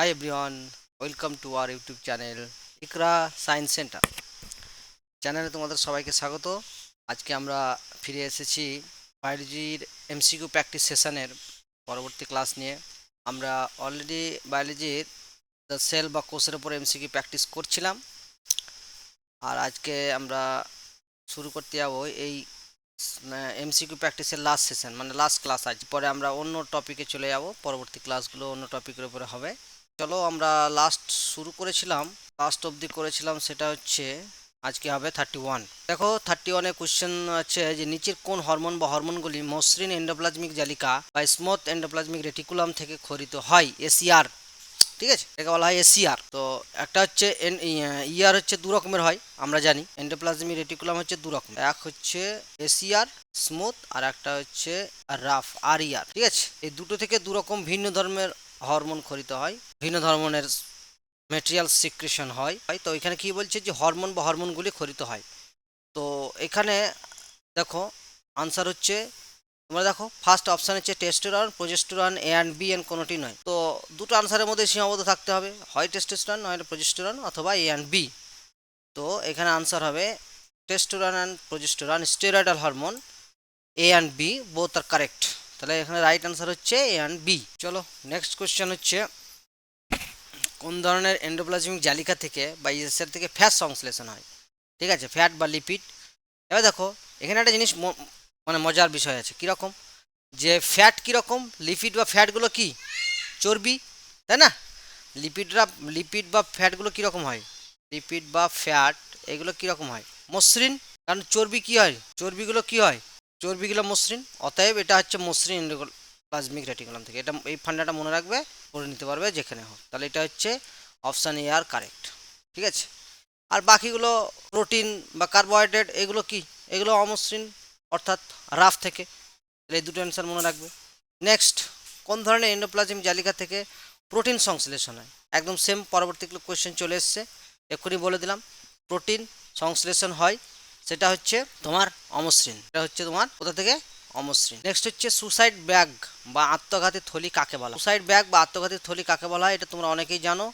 Hi everyone welcome to our YouTube channel Iqra science centre চ্যানেলে তোমাদের সবাইকে স্বাগত। আজকে আমরা ফিরে এসেছি বায়োলজির এমসিকিউ প্র্যাকটিস সেশনের পরবর্তী ক্লাস নিয়ে। আমরা অলরেডি বায়োলজির সেল বা কোষের উপর এমসিকিউ প্র্যাকটিস করছিলাম। আর আজকে আমরা শুরু করতে যাব এই এমসিকিউ প্র্যাকটিসের লাস্ট সেশন মানে লাস্ট ক্লাস আজ। পরে আমরা অন্য টপিকে চলে যাব। পরবর্তী ক্লাসগুলো অন্য টপিকের উপরে হবে। চলো আমরা লাস্ট শুরু করেছিলাম। লাস্ট অবধি করেছিলাম সেটা হচ্ছে, আজকে হবে থার্টি ওয়ান দেখো থার্টি ওয়ানে কোশ্চেন আছে যে নিচের কোন হরমোন বা হরমোনগুলি মসৃণ এন্ডোপ্লাজমিক জালিকা বা স্মুথ এন্ডোপ্লাজমিক রেটিকুলাম থেকে খরিত হয়? এসিআর ঠিক আছে? এটাকে বলা হয় এসিআর তো একটা হচ্ছে ইয়ার হচ্ছে দু রকমের হয়, আমরা জানি। এন্ডোপ্লাজমিক রেটিকুলাম হচ্ছে দু রকম এক হচ্ছে এসিআর স্মুথ আর একটা হচ্ছে রাফ আর ইয়ার ঠিক আছে? এই দুটো থেকে দু রকম ভিন্ন ধর্মের হরমোন খরিত হয় ভিন্ন ধরনের মেটেরিয়াল সিক্রেশন হয়। তো এখানে কি বলছে যে হরমোন বা হরমোনগুলি খরিত হয়। তো এখানে দেখো আনসার হচ্ছে, তোমরা দেখো ফার্স্ট অপশান হচ্ছে testosterone progesterone A and B and কোনোটি নয়। তো দুটো আনসারের মধ্যে সীমাবদ্ধ থাকতে হবে, হয় টেস্টোস্টেরন নয় প্রজেস্টোরন অথবা এ অ্যান্ড বি তো এখানে আনসার হবে testosterone and progesterone steroidal hormone A and B both R correct তাহলে এখানে রাইট আনসার হচ্ছে এ অ্যান্ড বি চলো নেক্সট কোয়েশ্চেন হচ্ছে, কোন ধরনের এন্ডোপ্লাজমিক জালিকা থেকে বা ইসের থেকে ফ্যাট সংশ্লেষণ হয়? ঠিক আছে ফ্যাট বা লিপিড এবার দেখো, এখানে একটা জিনিস মানে মজার বিষয় আছে, কীরকম? যে ফ্যাট কীরকম লিপিড বা ফ্যাটগুলো কি? চর্বি, তাই না? লিপিডরা লিপিড বা ফ্যাটগুলো কীরকম হয়? লিপিড বা ফ্যাট এগুলো কীরকম হয়? মসৃণ, কারণ চর্বি কী হয়? চর্বিগুলো কী হয়? চর্বিগুলো মসৃণ, অতএব এটা হচ্ছে মসৃণ প্লাজমিক রেটিকুলাম থেকে। এটা এই ফান্ডাটা মনে রাখবে, করে নিতে পারবে যেখানে হোক। তাহলে এটা হচ্ছে অপশান এ আর কারেক্ট, ঠিক আছে? আর বাকিগুলো প্রোটিন বা কার্বোহাইড্রেট, এগুলো কি? এগুলো অমসৃণ, অর্থাৎ রাফ থেকে। তাহলে এই দুটো অ্যান্সার মনে রাখবে। নেক্সট, কোন ধরনের এন্ডোপ্লাজম জালিকা থেকে প্রোটিন সংশ্লেষণ হয়? একদম সেম পরবর্তী কোয়েশ্চেন চলে এসছে। এক্ষুনি বলে দিলাম, প্রোটিন সংশ্লেষণ হয় সেটা হচ্ছে তোমার অমসৃণ। এটা হচ্ছে তোমার কোথা থেকে? অমসৃণ। নেক্সট হচ্ছে সুসাইড ব্যাগ বা আত্মঘাতী থলি কাকে বলা সুসাইড ব্যাগ বা আত্মঘাতী থলি কাকে বলা হয়? এটা তোমরা অনেকেই জানো।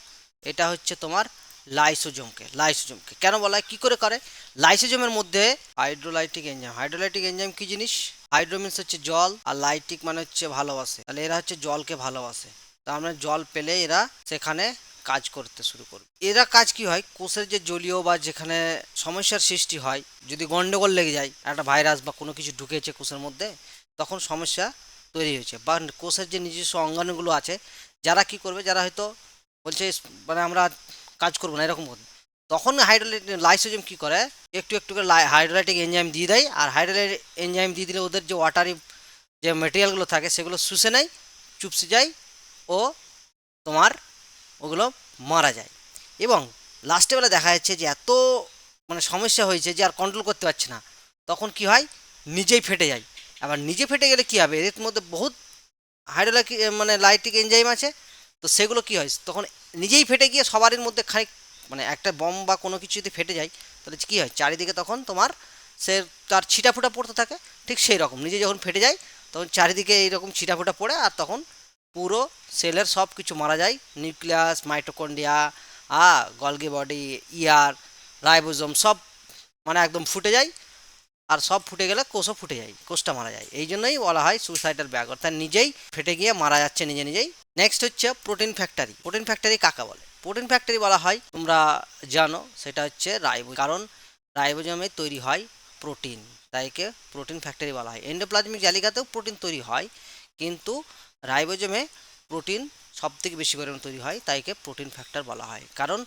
এটা হচ্ছে তোমার লাইসোজোমকে লাইসোজোমকে। কেন বলা হয়? কী করে করে? লাইসোজোমের মধ্যে হাইড্রোলাইটিক এনজাইম। হাইড্রোলাইটিক এনজাইম কী জিনিস? হাইড্রো মিন্স হচ্ছে জল আর লাইটিক মানে হচ্ছে ভালোবাসে। তাহলে এরা হচ্ছে জলকে ভালোবাসে। তার মানে জল পেলে এরা সেখানে কাজ করতে শুরু করবে। এরা কাজ কি হয়? কোষের যে জলীয় বা যেখানে সমস্যার সৃষ্টি হয়, যদি গন্ডগোল লেগে যায়, একটা ভাইরাস বা কোনো কিছু ঢুকেছে কোষের মধ্যে, তখন সমস্যা তৈরি হয়েছে। বা কোষের যে নিজস্ব অঙ্গাণুগুলো আছে, যারা কি করবে? যারা হয়তো বলছে মানে আমরা কাজ করব না, এরকম করবে। তখন হাইড্রোলাইটিক লাইসোজম কি করে? একটু একটু করে হাইড্রোলাইটিক এনজাইম দিয়ে দেয়, আর হাইড্রোলাইটিক এনজাইম দিয়ে দিলে ওদের যে ওয়াটারি যে মেটেরিয়ালগুলো থাকে, সেগুলো শুষে নেয়, চুপসে যায়, ও তোমার ওগুলো মারা যায়। এবং লাস্টে বেলা দেখা যাচ্ছে যে এত মানে সমস্যা হয়েছে যে আর কন্ট্রোল করতে পারছে না। তখন কি হয়? নিজেই ফেটে যায়। আবার নিজে ফেটে গেলে কি হবে? এর মধ্যে বহুত হাইড্রোলাইক মানে লাইটিক এনজাইম আছে। তো সেগুলো কি হয়? তখন নিজেই ফেটে গিয়ে সবারই মধ্যে খানিক মানে একটা বম বা কোনো কিছু যদি ফেটে যায়, তাহলে কী হয়? চারিদিকে তখন তোমার সে তার ছিটাফুটা পড়তে থাকে। ঠিক সেই রকম নিজে যখন ফেটে যায়, তখন চারিদিকে এইরকম ছিটাফুটা পড়ে আর তখন পুরো সেলের সব কিছু মারা যায়। নিউক্লিয়াস মাইটোকন্ডিয়া আ, গলগি বডি, ইয়ার, রাইবোজম সব মানে একদম ফুটে যায়। আর সব ফুটে গেলে কোষও ফুটে যায়, কোষটা মারা যায়। এই জন্যই বলা হয় সুইসাইডাল ব্যাগ অর্থাৎ নিজেই ফেটে গিয়ে মারা যাচ্ছে নিজে নিজেই। নেক্সট হচ্ছে প্রোটিন ফ্যাক্টরি প্রোটিন ফ্যাক্টরি কাকা বলে? প্রোটিন ফ্যাক্টরি বলা হয়, তোমরা জানো, সেটা হচ্ছে রাইবো কারণ রাইবোজমে তৈরি হয় প্রোটিন তাইকে প্রোটিন ফ্যাক্টরি বলা হয়। এন্ডোপ্লাজমিক জালিকাতেও প্রোটিন তৈরি হয়, কিন্তু রাইবোজমে প্রোটিন সব থেকে বেশি পরিমাণে তৈরি হয় তাইকে প্রোটিন ফ্যাক্টর বলা হয়। কারণ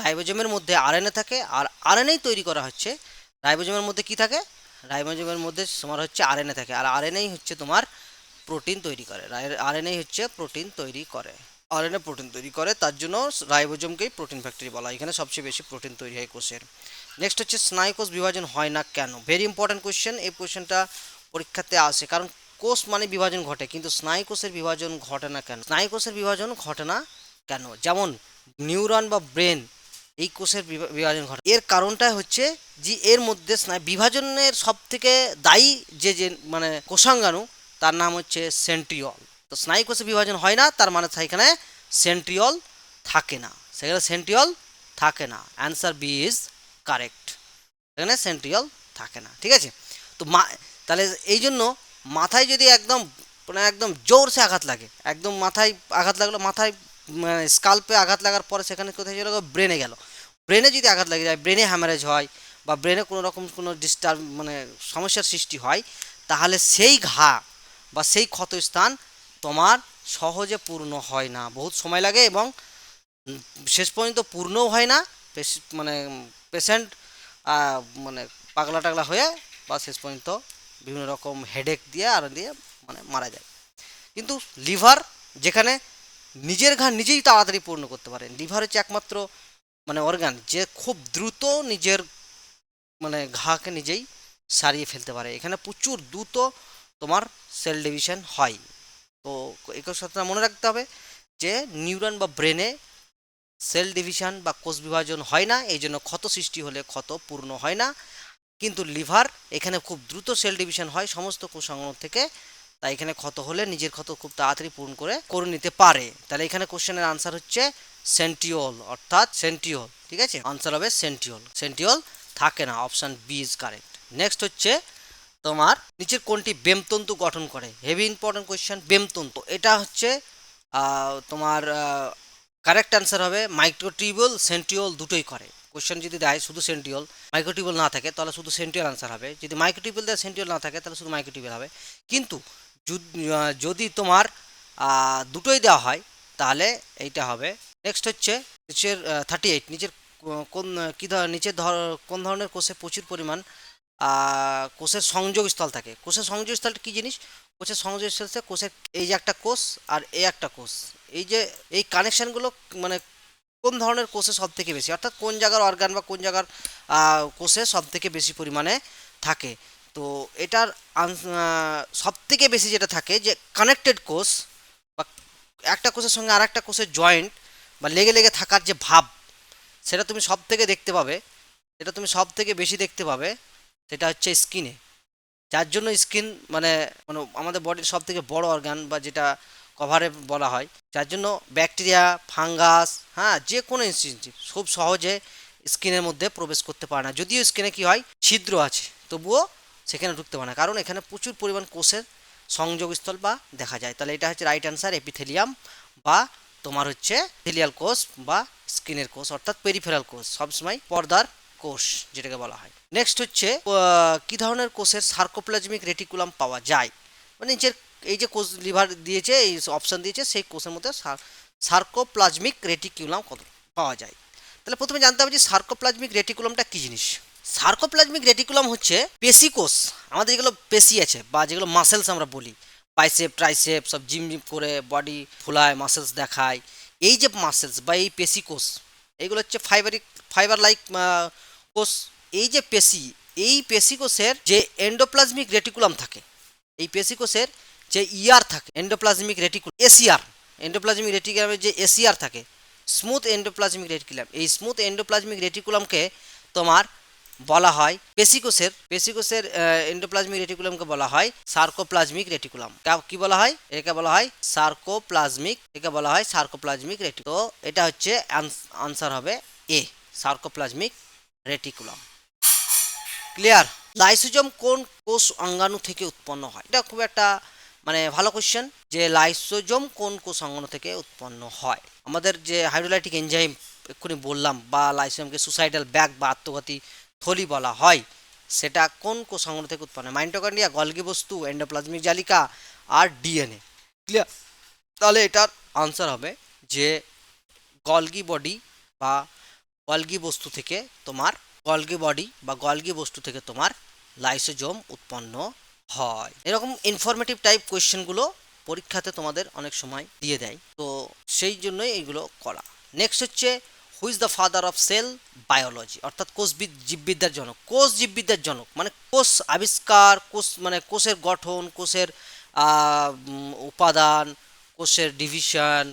রাইবোজমের মধ্যে আরএনএ থাকে, আর আরএনএই তৈরি করা হচ্ছে, রাইবোজমের মধ্যে কি থাকে? রাইবোজমের মধ্যে তোমার হচ্ছে আরএনএ থাকে, আর আরএনএই হচ্ছে তোমার প্রোটিন তৈরি করে আরএনএই হচ্ছে প্রোটিন তৈরি করে। আরএনএ প্রোটিন তৈরি করে, তার জন্য রাইবোজমকেই প্রোটিন ফ্যাক্টরি বলা হয়, এখানে সবচেয়ে বেশি প্রোটিন তৈরি হয় কোষের। নেক্সট হচ্ছে স্নায়ুকোষ বিভাজন হয় না কেন? ভেরি ইম্পর্ট্যান্ট কোয়েশ্চেন এই কোয়েশ্চেনটা পরীক্ষাতে আসে, কারণ কোষ মানে বিভাজন ঘটে, কিন্তু স্নায়ুকোষের বিভাজন ঘটে না কেন? স্নায়ুকোষের বিভাজন ঘটে না কেন? যেমন নিউরন বা ব্রেন, এই কোষের বিভাজন ঘটে। এর কারণটা হচ্ছে যে এর মধ্যে স্নায়ু, বিভাজনের সব থেকে দায়ী যে যে মানে কোষাঙ্গাণু, তার নাম হচ্ছে সেন্ট্রিয়ল। তো স্নায়ু কোষে বিভাজন হয় না, তার মানে সেখানে সেন্ট্রিয়ল থাকে না। সেখানে সেন্ট্রিওল থাকে না। Answer B is correct. সেখানে সেন্ট্রিওল থাকে না। ঠিক আছে? তো মা তাহলে এই জন্য মাথায় যদি একদম মানে একদম জোরসে আঘাত লাগে, একদম মাথায় আঘাত লাগল, মাথায় মানে স্কাল্পে আঘাত লাগার পরে সেখানে কোথায় চলে গেলো ব্রেনে গেল। ব্রেনে যদি আঘাত লাগে, যায় ব্রেনে হ্যামারেজ হয় বা ব্রেনে কোনো রকম কোনো ডিস্টার্ব মানে সমস্যার সৃষ্টি হয়, তাহলে সেই ঘা বা সেই ক্ষতস্থান তোমার সহজে পূর্ণ হয় না। বহুত সময় লাগে এবং শেষ পর্যন্ত পূর্ণও হয় না। মানে পেশেন্ট মানে পাগলা টাগলা হয়ে বা শেষ পর্যন্ত বিভিন্ন রকম হেডেক দিয়ে আর দিয়ে মানে মারা যায়। কিন্তু লিভার যেখানে নিজের ঘা নিজেই তাড়াতাড়ি পূর্ণ করতে পারে। লিভার হচ্ছে একমাত্র মানে অর্গান যে খুব দ্রুত নিজের মানে ঘাকে নিজেই সারিয়ে ফেলতে পারে। এখানে প্রচুর দ্রুত তোমার সেল ডিভিশন হয়। তো একই সাথে মনে রাখতে হবে যে নিউরন বা ব্রেনে সেল ডিভিশন বা কোষ বিভাজন হয় না এই জন্য ক্ষত সৃষ্টি হলে ক্ষত পূর্ণ হয় না। কিন্তু লিভার এখানে খুব দ্রুত সেল ডিভিশন হয়, সমস্ত কোষ থেকে। তাই এখানে ক্ষত হলে নিজের ক্ষত খুব তাড়াতাড়ি পূরণ করে করে নিতে পারে। তাহলে এখানে কোশ্চেনের আনসার হচ্ছে সেন্টিওল, অর্থাৎ সেন্টিওল, ঠিক আছে? আনসার হবে সেন্টিওল। সেন্টিওল থাকে না option B is correct next হচ্ছে তোমার নিচের কোনটি বেমতন্তু গঠন করে? হেভি ইম্পর্টেন্ট কোয়েশ্চেন বেমতন্তু। এটা হচ্ছে তোমার কারেক্ট অ্যান্সার হবে মাইক্রোটিউবল সেন্টিওল দুটোই করে। কোয়েশ্চেন যদি দেয় শুধু সেন্টিওল মাইক্রোটিউবল না থাকে, তাহলে শুধু সেন্টিওল আনসার হবে। যদি মাইক্রোটিউবল দেয় সেন্টিওল না থাকে, তাহলে শুধু মাইক্রোটিউবল হবে। কিন্তু যুদ- তোমার দুটোই দেওয়া হয়, তাহলে এইটা হবে। নেক্সট হচ্ছে নিচের থার্টি এইট নিচের কোন, কী ধর, নিচের ধর, কোন ধরনের কোষে প্রচুর পরিমাণ কোষের সংযোগস্থল থাকে? কোষের সংযোগস্থলটা কী জিনিস? কোষের সংযোগস্থল হচ্ছে কোষের এই যে একটা কোষ আর এই একটা কোষ। এই যে, এই কানেকশানগুলো মানে কোন ধরনের কোষে সব থেকে বেশি? অর্থাৎ কোন জায়গার অর্গান বা কোন জায়গার কোষে সব থেকে বেশি পরিমাণে থাকে? তো এটার সবথেকে বেশি যেটা থাকে যে কানেক্টেড কোষ বা একটা কোষের সঙ্গে আর একটা কোষের জয়েন্ট বা লেগে লেগে থাকার যে ভাব, সেটা তুমি সব থেকে দেখতে পাবে। সেটা তুমি সব থেকে বেশি দেখতে পাবে, সেটা হচ্ছে স্কিনে যার জন্য স্কিন মানে মানে আমাদের বডির সব থেকে বড় অর্গান বা যেটা কভারে বলা হয়। যার জন্য ব্যাকটেরিয়া ফাঙ্গাস হ্যাঁ যে কোনো ইনস্টিটিউট খুব সহজে স্কিনের মধ্যে প্রবেশ করতে পারে না। যদিও স্কিনে কি হয়, ছিদ্র আছে, তবুও সেখানে ঢুকতে পারে না। কারণ এখানে প্রচুর পরিমাণ কোষের সংযোগস্থল বা দেখা যায়। তাহলে এটা হচ্ছে রাইট অ্যান্সার এপিথেলিয়াম বা তোমার হচ্ছে থেলিয়াল কোষ বা স্কিনের কোষ, অর্থাৎ পেরিফেরাল কোষ, সবসময় পর্দার কোষ যেটাকে বলা হয়। নেক্সট হচ্ছে কি ধরনের কোষের সার্কোপ্লাজমিক রেটিকুলাম পাওয়া যায়? মানে নিচের এই যে কোষ লিভার দিয়েছে, এই অপশান দিয়েছে, সেই কোষের মধ্যে সার্কোপ্লাজমিক রেটিকুলাম কত পাওয়া যায়? তাহলে প্রথমে জানতে হবে যে সার্কোপ্লাজমিক রেটিকুলামটা কী জিনিস? সার্কোপ্লাজমিক রেটিকুলাম হচ্ছে পেশি কোষ, আমাদের যেগুলো পেশি আছে বা যেগুলো মাসেলস আমরা বলি বাইসেপ ট্রাইসেপ সব জিম জিম করে বডি ফুলায় মাসেলস দেখায়, এই যে মাসেলস বা এই পেশি কোষ, এইগুলো হচ্ছে ফাইবারিক ফাইবার লাইক কোষ, এই যে পেশি, এই পেশি কোষের যে এন্ডোপ্লাজমিক রেটিকুলাম থাকে, এই পেশি কোষের যে ইয়ার থাকে এন্ডোপ্লাজমিক রেটিকুলাম এসিআর এন্ডোপ্লাজমিক রেটিকুলামের যে এসিআর থাকে স্মুথ এন্ডোপ্লাজমিক রেটিকুলাম এই স্মুথ এন্ডোপ্লাজমিক রেটিকুলামকে তোমার বলা হয় পেসিকোসের পেসিকোসের এন্ডোপ্লাজমিক রেটিকুলামকে বলা হয় সার্কোপ্লাজমিক রেটিকুলাম কি বলা হয়? একে বলা হয় সার্কোপ্লাজমিক একে বলা হয় সার্কোপ্লাজমিক রেটিকুলাম তো এটা হচ্ছে আনসার হবে A sarcoplasmic reticulum clear lysosome কোন কোষ অঙ্গাণু থেকে উৎপন্ন হয়? এটা খুব একটা মানে ভালো কোশ্চেন যে লাইসোজোম কোন কোষ অঙ্গাণু থেকে উৎপন্ন হয়? আমাদের যে হাইড্রোলাইটিক এনজাইম এক্ষুনি বললাম, বা লাইসোজোমকে সুসাইডাল ব্যাগ বা আত্মঘাতী থলি বলা হয়, সেটা কোন কোষ অঙ্গাণু থেকে উৎপন্ন হয়? মাইন্টোকন্ড্রিয়া গলগি বস্তু এন্ডোপ্লাজমিক জালিকা, আর ডিএনএ ক্লিয়ার তাহলে এটার আনসার হবে যে গলগি বডি বা গলগি বস্তু থেকে তোমার, গলগি বডি বা গলগি বস্তু থেকে তোমার লাইসোজোম উৎপন্ন হয়। এরকম ইনফরমেটিভ টাইপ কোয়েশ্চেনগুলো পরীক্ষাতে তোমাদের অনেক সময় দিয়ে দেয়। তো সেই জন্যই এইগুলো করা। নেক্সট হচ্ছে who is the father of cell biology অর্থাৎ কোষবিদ জীববিদ্যার জনক। কোষ জীববিদ্যার জনক। মানে কোষ আবিষ্কার, কোষ মানে কোষের গঠন, কোষের উপাদান, কোষের ডিভিশন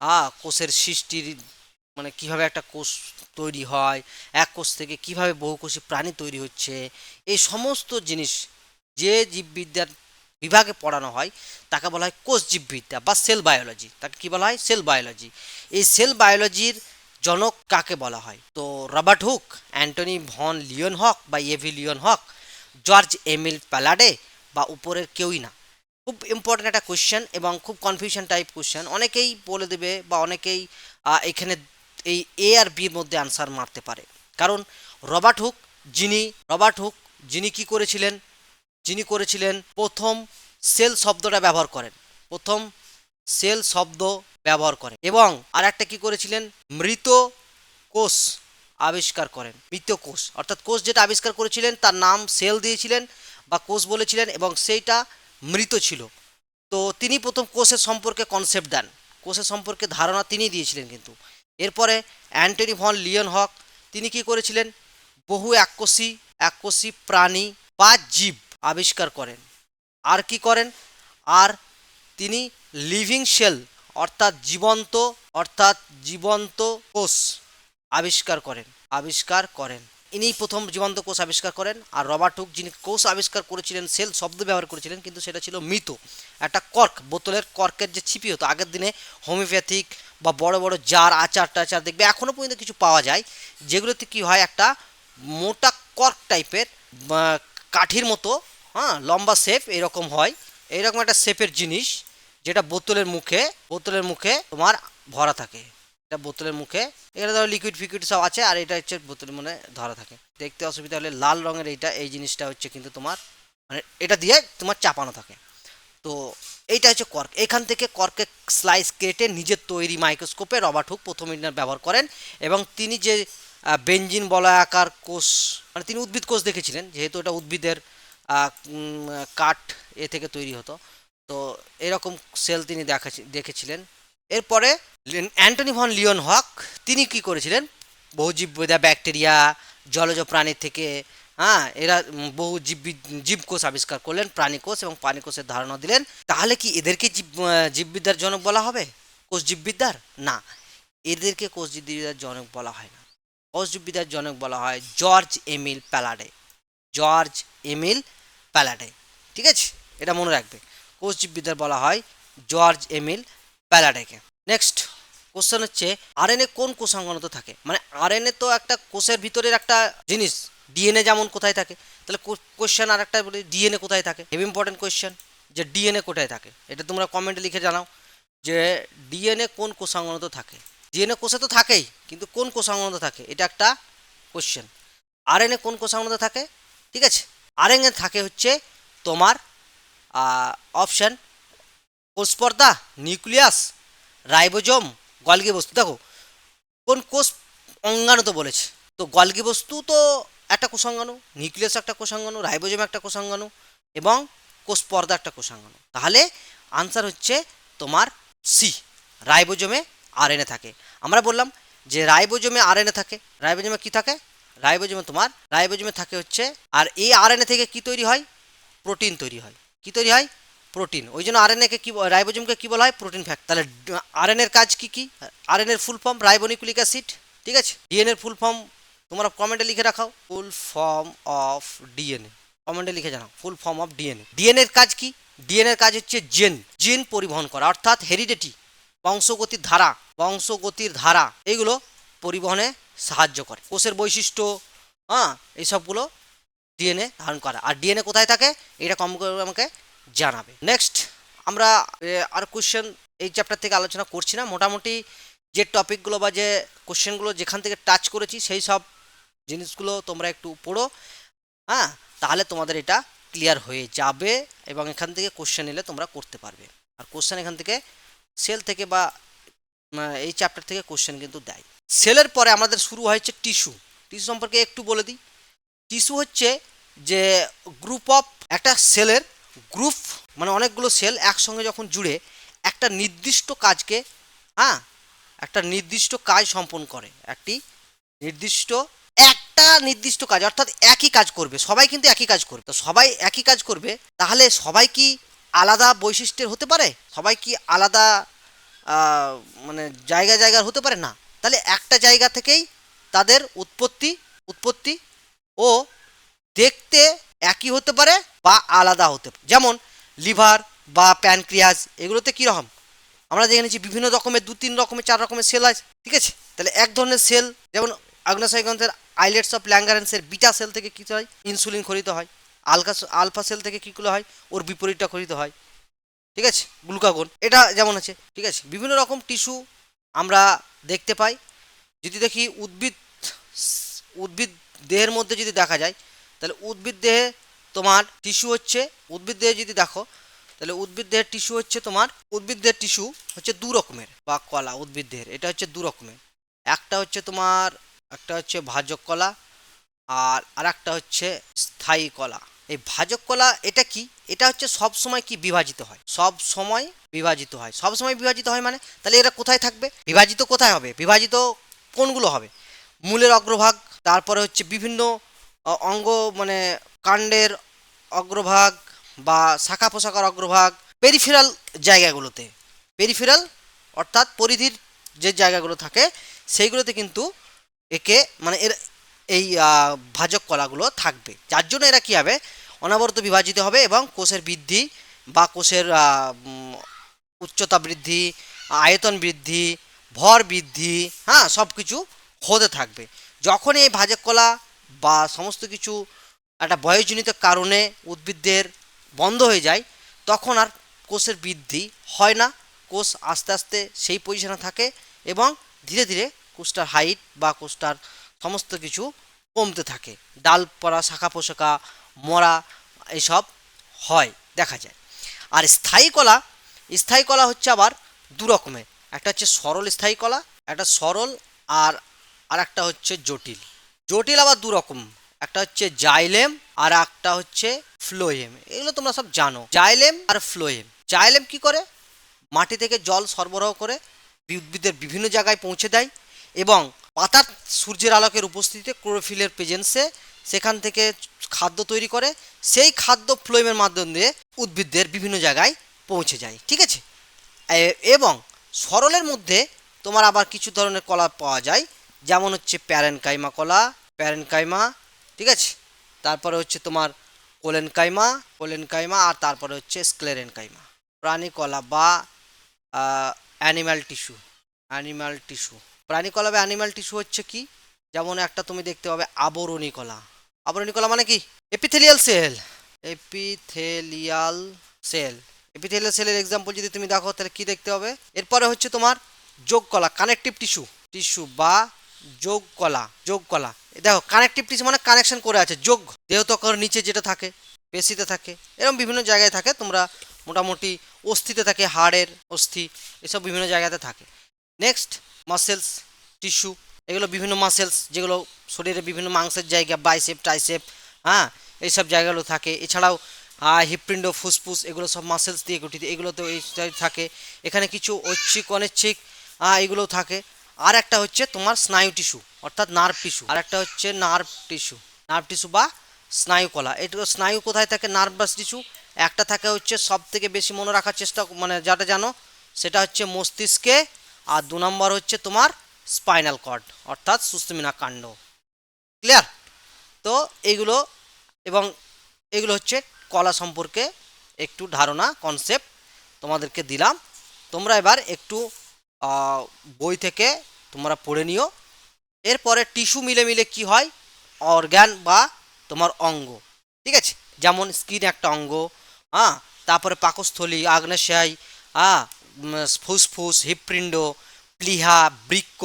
হ্যাঁ কোষের সৃষ্টির মানে কীভাবে একটা কোষ তৈরি হয়, এক কোষ থেকে কীভাবে বহুকোষী প্রাণী তৈরি হচ্ছে, এই সমস্ত জিনিস যে জীববিদ্যার বিভাগে পড়ানো হয়, তাকে বলা হয় কোষ জীববিদ্যা বা সেল বায়োলজি। তাকে কি বলা হয়? Cell biology. এই সেল বায়োলজির জনক কাকে বলা হয়? তো Robert Hooke, Antonie van Leeuwenhoek বা AV Leeuwenhoek, George Emil Palade বা উপরের কেউই না। খুব ইম্পর্ট্যান্ট একটা কোয়েশ্চেন এবং খুব কনফিউশন টাইপ কোয়েশ্চেন অনেকেই বলে দেবে বা অনেকেই এখানে এই এ আর বির মধ্যে আনসার মারতে পারে। কারণ রবার্ট হুক যিনি, রবার্ট হুক যিনি কি করেছিলেন? যিনি করেছিলেন প্রথম সেল শব্দটা ব্যবহার করেন। প্রথম সেল শব্দ ব্যবহার করেন। এবং আর একটা কি করেছিলেন? মৃত কোষ আবিষ্কার করেন। মৃত কোষ। অর্থাৎ কোষ যেটা আবিষ্কার করেছিলেন, তার নাম সেল দিয়েছিলেন বা কোষ বলেছিলেন এবং সেইটা মৃত ছিল। তো তিনি প্রথম কোষের সম্পর্কে কনসেপ্ট দেন। কোষের সম্পর্কে ধারণা তিনি দিয়েছিলেন কিন্তু। এরপরে অ্যান্টনি ভন লিওন হক, তিনি কি করেছিলেন? বহু এককোষী এককোষী প্রাণী বা জীব। আবিষ্কার করেন। আর কি করেন? আর তিনি লিভিং সেল অর্থাৎ জীবন্ত অর্থাৎ জীবন্ত কোষ আবিষ্কার করেন আবিষ্কার করেন। ইনি প্রথম জীবন্ত কোষ আবিষ্কার করেন, আর রবার্ট হুক যিনি কোষ আবিষ্কার করেছিলেন, সেল শব্দ ব্যবহার করেছিলেন, কিন্তু সেটা ছিল মৃত। একটা কর্ক, বোতলের কর্কের যে ছিপি হতো, আগের দিনে হোমিওপ্যাথিক বা বড় বড় জার, আচার টাচার দেখবে এখনও পর্যন্ত কিছু পাওয়া যায়। যেগুলোতে কি হয়, একটা মোটা কর্ক টাইপের কাঠির মতো হ্যাঁ লম্বা শেপ এরকম হয়। এইরকম একটা শেপের জিনিস যেটা বোতলের মুখে বোতলের মুখে তোমার ভরা থাকে। এটা বোতলের মুখে, এখানে ধরো লিকুইড ফিকুইড সব আছে আর এটা হচ্ছে বোতলের মনে ধরা থাকে। দেখতে অসুবিধা হলে লাল রঙের এইটা, এই জিনিসটা হচ্ছে কিন্তু তোমার মানে এটা দিয়ে তোমার চাপানো থাকে। তো এইটা হচ্ছে কর্ক এখান থেকে কর্কের স্লাইস কেটে নিজের তৈরি মাইক্রোস্কোপে রবার্ট হুক প্রথম ইন্ডিয়ান ব্যবহার করেন এবং তিনি যে বেঞ্জিন বলয়াকার কোষ মানে তিনি উদ্ভিদ কোষ দেখেছিলেন, যেহেতু এটা উদ্ভিদের কাঠ এ থেকে তৈরি হতো। তো এরকম সেল তিনি দেখা দেখেছিলেন। এরপরে অ্যান্টনি ভন লিওন হক, তিনি কি করেছিলেন? বহু জীববিদ্যা ব্যাকটেরিয়া, জলজ প্রাণীর থেকে হ্যাঁ এরা বহু জীব জীবকোষ আবিষ্কার করলেন, প্রাণীকোষ এবং প্রাণীকোষের ধারণা দিলেন। তাহলে কি এদেরকে জীব জীববিদ্যার জনক বলা হবে? কোষ জীববিদ্যার? না, এদেরকে কোষ জীববিদ্যার জনক বলা হয় না। কোষ জীববিদ্যার জনক বলা হয় George Emil Palade. George Emil Palade ঠিক আছে? এটা মনে রাখবে। কোষ জীববিদ্যার বলা হয় জর্জ এমিল প্যালাডেকে নেক্সট কোশ্চেন হচ্ছে আরএনএ কোন কোষাঙ্গনত থাকে? মানে আরএনএ তো একটা কোষের ভিতরের একটা জিনিস। ডিএনএ যেমন কোথায় থাকে? তাহলে কোশ্চেন আর একটা বলি ডিএনএ কোথায় থাকে? হেভি ইম্পর্টেন্ট কোয়েশ্চেন যে ডিএনএ কোথায় থাকে? এটা তোমরা কমেন্টে লিখে জানাও যে ডিএনএ কোন কোষাঙ্গনত থাকে? ডিএনএ কোষে তো থাকেই, কিন্তু কোন কোষাঙ্গনত থাকে? এটা একটা কোশ্চেন আরএনএ কোন কোষাঙ্গনত থাকে? ঠিক আছে? আরএনএ থাকে হচ্ছে তোমার অপশান কোষপর্দা, নিউক্লিয়াস, রাইবোজোম, গলগি বস্তু। দেখো, কোন কোষ অঙ্গাণু তো বলেছে। তো গলগি বস্তু তো একটা কোষাঙ্গাণু, নিউক্লিয়াস একটা কোষাঙ্গাণু, রাইবোজোম একটা কোষাঙ্গাণু এবং কোষপর্দা একটা কোষাঙ্গাণু। তাহলে আনসার হচ্ছে তোমার সি রাইবোজোমে আরএনএ থাকে। আমরা বললাম যে রাইবোজোমে আরএনএ থাকে। রাইবোজোমে কি থাকে? রাইবোজোমে তোমার, রাইবোজোমে থাকে হচ্ছে, আর এই আরএনএ থেকে কি তৈরি হয়? প্রোটিন তৈরি হয়। কি তৈরি হয়? প্রোটিন। ওই জন্য আরএনএকে কি রাইবোজোমকে কি বলা হয়? Protein fact. তাহলে আরএনএর কাজ কি কি? আরএনএর ফুল ফর্ম রাইবোনিকুলিক অ্যাসিড। ঠিক আছে? ডিএনএর ফুল ফর্ম তোমরা কমেন্টে লিখে রাখাও। Full form of DNA. কমেন্টে লিখে জানাও। Full form of DNA. ডিএনএর কাজ কি? ডিএনএর কাজ হচ্ছে জেন। জেন পরিবহন করা। অর্থাৎ হেরিডিটি, বংশগতির ধারা। বংশগতির ধারা। এগুলো পরিবহনে সাহায্য করে। কোষের বৈশিষ্ট্য হ্যাঁ এইসবগুলো ডিএনএ ধারণ করা। আর ডিএনএ কোথায় থাকে? এটা কম করে আমাকে জানাবে। নেক্সট আমরা আর কোশ্চেন এই চ্যাপ্টার থেকে আলোচনা করছি না। মোটামুটি যে টপিকগুলো বা যে কোশ্চেনগুলো যেখান থেকে টাচ করেছি, সেই সব জিনিসগুলো তোমরা একটু পড়ো। হ্যাঁ তাহলে তোমাদের এটা ক্লিয়ার হয়ে যাবে এবং এখান থেকে কোশ্চেন এলে তোমরা করতে পারবে। আর কোশ্চেন এখান থেকে সেল থেকে বা এই চ্যাপ্টার থেকে কোশ্চেন কিন্তু দেয়। সেলের পরে আমাদের শুরু হয়েছে টিস্যু। টিস্যু সম্পর্কে একটু বলে দিই। টিস্যু হচ্ছে যে গ্রুপ অফ একটা সেলের গ্রুপ মানে অনেকগুলো সেল একসঙ্গে যখন জুড়ে একটা নির্দিষ্ট কাজকে হ্যাঁ একটা নির্দিষ্ট কাজ সম্পন্ন করে। একটি নির্দিষ্ট, একটা নির্দিষ্ট কাজ, অর্থাৎ একই কাজ করবে। সবাই কিন্তু একই কাজ করবে। তো সবাই একই কাজ করবে, তাহলে সবাই কি আলাদা বৈশিষ্ট্যের হতে পারে? সবাই কি আলাদা মানে জায়গা জায়গার হতে পারে? না। তাহলে একটা জায়গা থেকেই তাদের উৎপত্তি উৎপত্তি ও দেখতে একই হতে পারে বা আলাদা হতে পারে। যেমন লিভার বা প্যানক্রিয়াস, এগুলোতে কী রকম? আমরা দেখে নিচ্ছি বিভিন্ন রকমের দু তিন রকমের, চার রকমের সেল আছে, ঠিক আছে? তাহলে এক ধরনের সেল, যেমন আগ্নেয় গ্রন্থের আইলেটস অফ ল্যাঙ্গারেন্সের বিটা সেল থেকে কী হয়? ইনসুলিন খরিত হয়। আলকা, আলফা সেল থেকে কীগুলো হয়? ওর বিপরীতটা খরিত হয়। ঠিক আছে? গ্লুকাগন, এটা যেমন আছে, ঠিক আছে? বিভিন্ন রকম টিস্যু আমরা দেখতে পাই। যদি দেখি উদ্ভিদ উদ্ভিদ দেহের মধ্যে যদি দেখা যায়, তাহলে উদ্ভিদ দেহে তোমার টিস্যু হচ্ছে, উদ্ভিদ দেহে যদি দেখো, তাহলে উদ্ভিদ দেহের টিস্যু হচ্ছে তোমার, উদ্ভিদ দেহের টিস্যু হচ্ছে দু রকমের, বা কলা, উদ্ভিদ দেহের, এটা হচ্ছে দু রকমের। একটা হচ্ছে তোমার, একটা হচ্ছে ভাজক কলা, আর আর একটা হচ্ছে স্থায়ী কলা। এই ভাজক কলা এটা কি? এটা হচ্ছে সব সময় কি বিভাজিত হয়? সব সময় বিভাজিত হয়। সব সময় বিভাজিত হয় মানে? তাহলে এরা কোথায় থাকবে? বিভাজিত কোথায় হবে? বিভাজিত কোনগুলো হবে? মূলের অগ্রভাগ, তারপরে হচ্ছে বিভিন্ন অঙ্গ মানে কাণ্ডের অগ্রভাগ বা শাখা পোশাকার অগ্রভাগ পেরিফেরাল জায়গাগুলোতে। পেরিফেরাল অর্থাৎ পরিধির যে জায়গাগুলো থাকে, সেইগুলোতে কিন্তু একে মানে এর, এই ভাজক কলাগুলো থাকবে। যার জন্য এরা কী হবে? অনবরত বিভাজিত হবে এবং কোষের বৃদ্ধি বা কোষের উচ্চতা বৃদ্ধি, আয়তন বৃদ্ধি, ভর বৃদ্ধি হ্যাঁ সব কিছু হতে থাকবে। যখন এই ভাজক কলা বা সমস্ত কিছু একটা বয়সজনিত কারণে উদ্ভিদদের বন্ধ হয়ে যায়, তখন আর কোষের বৃদ্ধি হয় না। কোষ আস্তে আস্তে সেই পজিশনে থাকে এবং ধীরে ধীরে কোষটার হাইট বা কোষটার সমস্ত কিছু কমতে থাকে। ডাল পড়া শাখা পোশাকা মরা এইসব হয়, দেখা যায়। আর স্থায়ী কলা স্থায়ী কলা হচ্ছে আবার দু রকমের। একটা হচ্ছে সরল স্থায়ী কলা, একটা সরল আর আর একটা হচ্ছে জটিল। জটিল আবার দু রকম। একটা হচ্ছে জাইলেম আর একটা হচ্ছে ফ্লোয়েম। এগুলো তোমরা সব জানো। জাইলেম আর ফ্লোয়েম। জাইলেম কি করে? মাটি থেকে জল সরবরাহ করে উদ্ভিদের বিভিন্ন জায়গায় পৌঁছে দেয় এবং পাতার সূর্যের আলোকের উপস্থিতিতে ক্লোরোফিলের প্রেজেন্সে সেখান থেকে খাদ্য তৈরি করে, সেই খাদ্য ফ্লোয়েমের মাধ্যম দিয়ে উদ্ভিদদের বিভিন্ন জায়গায় পৌঁছে যায়, ঠিক আছে? এবং সরলের মধ্যে তোমার আবার কিছু ধরনের কলা পাওয়া যায়, যেমন হচ্ছে প্যারেনকাইমা কলা, প্যারেনকাইমা, ঠিক আছে? তারপরে হচ্ছে তোমার কোলেনকাইমা কোলেনকাইমা আর তারপরে হচ্ছে স্ক্লেরেনকাইমা। প্রাণী কলা বা অ্যানিম্যাল টিস্যু অ্যানিম্যাল টিস্যু। প্রাণী কলা বা অ্যানিম্যাল টিস্যু হচ্ছে কি? যেমন একটা তুমি দেখতে পাবে আবরণী কলা আবরণী কলা মানে কি? Epithelial cell epithelial cell epithelial সেলের এক্সাম্পল যদি তুমি দেখো, তাহলে কি দেখতে হবে? এরপরে হচ্ছে তোমার যোগ কলা কানেকটিভ টিস্যু টিস্যু বা যোগ কলা যোগ কলা দেখো কানেকটিভ টিস্যু মানে কানেকশন করে আছে, যোগ। দেহ ত্বকের নিচে যেটা থাকে, পেশিতে থাকে এরকম বিভিন্ন জায়গায় থাকে, তোমরা মোটামুটি অস্থিতে থাকে, হাড়ের অস্থি, এসব বিভিন্ন জায়গাতে থাকে। নেক্সট মাসেলস টিস্যু এগুলো বিভিন্ন মাসেলস যেগুলো শরীরে বিভিন্ন মাংসের জায়গা বাইসেপ টাইসেপ হ্যাঁ এইসব জায়গাগুলো থাকে। এছাড়াও হিপপিণ্ড ফুসফুস, এগুলো সব মাসেলস দিয়ে গঠিত, এগুলোতেও এই থাকে। এখানে কিছু ঐচ্ছিক, অনিচ্ছিক এগুলো থাকে। আর একটা হচ্ছে তোমার স্নায়ু টিস্যু অর্থাৎ নার্ভ টিস্যু আর একটা হচ্ছে নার্ভ টিস্যু নার্ভ টিস্যু বা স্নায়ু কলা এটা, স্নায়ু কোথায় থাকে? নার্ভ বা টিস্যু একটা থাকে হচ্ছে সব থেকে বেশি মনে রাখার চেষ্টা মানে যেটা জানো, সেটা হচ্ছে মস্তিষ্কে। আর দু নম্বর হচ্ছে তোমার স্পাইনাল কর্ড, অর্থাৎ সুস্মিনা কাণ্ড। ক্লিয়ার? তো এইগুলো এবং এগুলো হচ্ছে কলা সম্পর্কে একটু ধারণা কনসেপ্ট তোমাদেরকে দিলাম। তোমরা এবার একটু বই থেকে তোমরা পড়ে নিও। এরপরে টিস্যু মিলে মিলে কি হয়? অর্গ্যান বা তোমার অঙ্গ। ঠিক আছে? যেমন স্কিন একটা অঙ্গ হ্যাঁ? তারপরে পাকস্থলী আগ্নেশাই হ্যাঁ? ফুসফুস, হৃৎপিণ্ড প্লিহা বৃক্ক,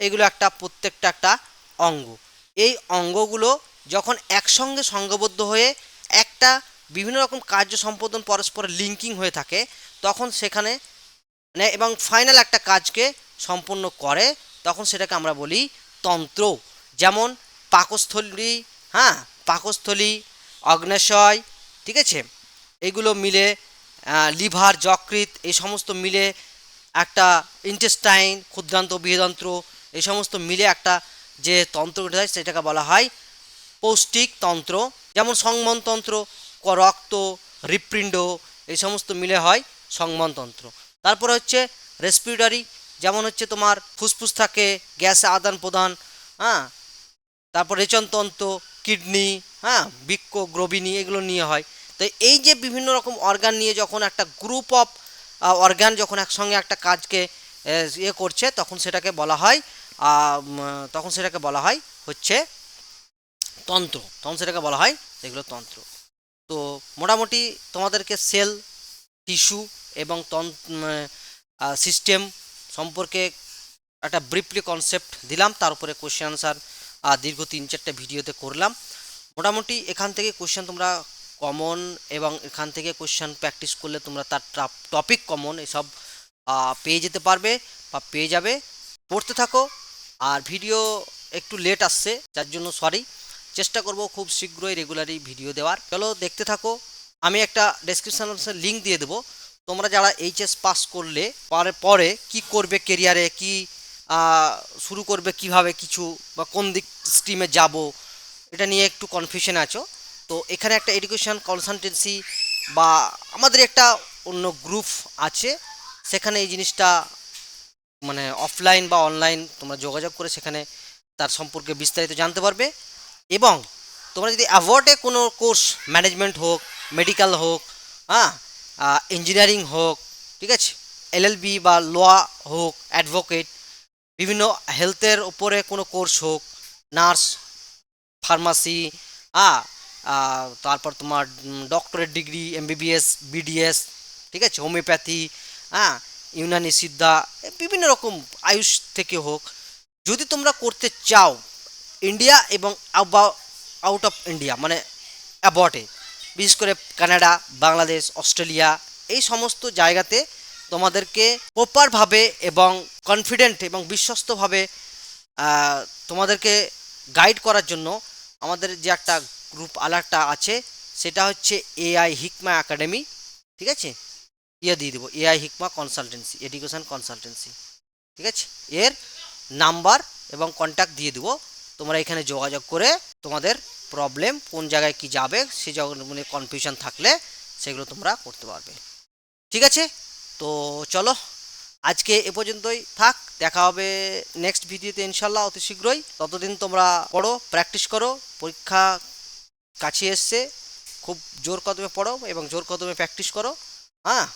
এগুলো একটা প্রত্যেকটা একটা অঙ্গ। এই অঙ্গগুলো যখন একসঙ্গে সঙ্গবদ্ধ হয়ে একটা বিভিন্ন রকম কার্য সম্পাদন পরস্পর লিঙ্কিং হয়ে থাকে, তখন সেখানে মানে এবং ফাইনাল একটা কাজকে সম্পূর্ণ করে, তখন সেটাকে আমরা বলি তন্ত্র। যেমন পাকস্থলী হ্যাঁ পাকস্থলী অগ্নাশয় ঠিক আছে? এগুলো মিলে লিভার, যকৃৎ, এই সমস্ত মিলে একটা ইন্টেস্টাইন ক্ষুদ্রান্ত, বৃহদন্ত্র, এই সমস্ত মিলে একটা যে তন্ত্র হয় সেটাকে বলা হয় পৌষ্টিক তন্ত্র। যেমন সংমনতন্ত্র রক্ত, হৃৎপিণ্ড, এই সমস্ত মিলে হয় সংমনতন্ত্র তারপরে হচ্ছে রেসপিরেটরি যেমন হচ্ছে তোমার ফুসফুস থাকে, গ্যাসে আদান প্রদান হ্যাঁ? তারপর রেচনতন্ত্র কিডনি হ্যাঁ? বৃক্ষ গ্রবিনী এগুলো নিয়ে হয়। তো এই যে বিভিন্ন রকম অর্গান নিয়ে যখন একটা গ্রুপ অফ অর্গান যখন একসঙ্গে একটা কাজকে ইয়ে করছে, তখন সেটাকে বলা হয় তখন সেটাকে বলা হয় হচ্ছে তন্ত্র। তখন সেটাকে বলা হয়, এগুলো তন্ত্র। তো মোটামুটি তোমাদেরকে সেল টিস্যু এবং সিস্টেম সম্পর্কে একটা ব্রিফলি কনসেপ্ট দিলাম, তার উপরে কোশ্চেন আনসার দীর্ঘ তিন চারটে ভিডিওতে করলাম। মোটামুটি এখান থেকে কোশ্চেন তোমরা কমন এবং এখান থেকে কোশ্চেন প্র্যাকটিস করলে তোমরা তার টপিক কমন এসব পেয়ে যেতে পারবে বা পেয়ে যাবে। পড়তে থাকো। আর ভিডিও একটু লেট আসছে, যার জন্য সরি চেষ্টা করব খুব শীঘ্রই রেগুলারই ভিডিও দেওয়ার। চলো দেখতে থাকো। আমি একটা ডেসক্রিপশন লিঙ্ক দিয়ে দেবো। তোমরা যারা এইচএস পাস করলে, পরে পরে কি করবে কেরিয়ারে কি শুরু করবে, কীভাবে, কিছু, বা কোন দিক স্ট্রিমে যাব, এটা নিয়ে একটু কনফিউশন আছো। তো এখানে একটা এডুকেশন কনসালটেন্সি বা আমাদের একটা অন্য গ্রুপ আছে। সেখানে এই জিনিসটা মানে অফলাইন বা অনলাইন তোমরা যোগাযোগ করে সেখানে তার সম্পর্কে বিস্তারিত জানতে পারবে। এবং তোমরা যদি অ্যাওয়ার্ডে কোনো কোর্স ম্যানেজমেন্ট হোক মেডিকেল হোক হ্যাঁ ইঞ্জিনিয়ারিং হোক, ঠিক আছে এলএলবি বা ল হোক অ্যাডভোকেট বিভিন্ন হেলথের উপরে কোনো কোর্স হোক নার্স ফার্মাসি হ্যাঁ তারপর তোমার ডক্টরেট ডিগ্রি এমবিবিএস বিডিএস ঠিক আছে? হোমিওপ্যাথি হ্যাঁ? ইউনানি সিদ্ধা বিভিন্ন রকম আয়ুষ থেকে হোক। যদি তোমরা করতে চাও ইন্ডিয়া এবং আউট অফ ইন্ডিয়া মানে অ্যাবর্ডে বিশেষ করে কানাডা, বাংলাদেশ, অস্ট্রেলিয়া, এই সমস্ত জায়গাতে তোমাদেরকে প্রপারভাবে এবং কনফিডেন্ট এবং বিশ্বস্তভাবে তোমাদেরকে গাইড করার জন্য আমাদের যে একটা গ্রুপ আলাদা আছে, সেটা হচ্ছে এআই হিকমা একাডেমি ঠিক আছে? ইয়ে দিয়ে দেবো AI Hikma consultancy education consultancy ঠিক আছে? এর নাম্বার এবং কন্ট্যাক্ট দিয়ে দেবো, তোমরা এখানে যোগাযোগ করে তোমাদের প্রবলেম কোন জায়গায় কি যাবে জায়গায় মানে কনফিউশন থাকলে সেগুলো তোমরা করতে পারবে, ঠিক আছে? তো চলো, আজকে এ পর্যন্তই থাক, দেখা হবে নেক্সট ভিডিওতে ইনশাল্লাহ অতি শীঘ্রই। ততদিন তোমরা পড়ো প্র্যাকটিস করো, পরীক্ষা কাছে এসছে খুব জোর কদমে পড়ো এবং জোর কদমে প্র্যাকটিস করো। হ্যাঁ?